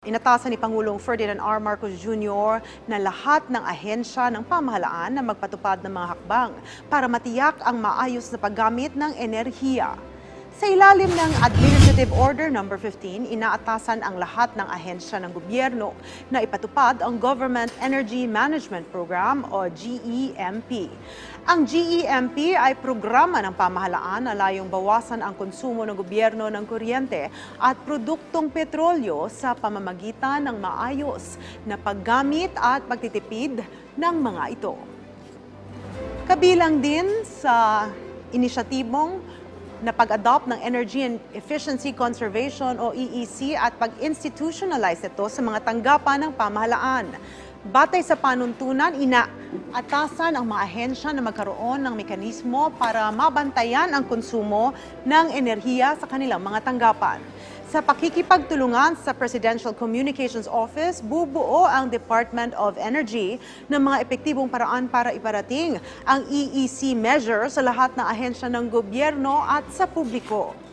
Inatasan ni Pangulong Ferdinand R. Marcos Jr. na lahat ng ahensya ng pamahalaan na magpatupad ng mga hakbang para matiyak ang maayos na paggamit ng enerhiya. Sa ilalim ng Administrative Order No. 15, inaatasan ang lahat ng ahensya ng gobyerno na ipatupad ang Government Energy Management Program o GEMP. Ang GEMP ay programa ng pamahalaan na layong bawasan ang konsumo ng gobyerno ng kuryente at produktong petrolyo sa pamamagitan ng maayos na paggamit at pagtitipid ng mga ito. Kabilang din sa inisyatibong na pag-adopt ng Energy and Efficiency Conservation o EEC at pag-institutionalize ito sa mga tanggapan ng pamahalaan. Batay sa panuntunan, inaatasan ang mga ahensya na magkaroon ng mekanismo para mabantayan ang konsumo ng enerhiya sa kanilang mga tanggapan. Sa pakikipagtulungan sa Presidential Communications Office, bubuo ang Department of Energy ng mga epektibong paraan para iparating ang EEC measure sa lahat ng ahensya ng gobyerno at sa publiko.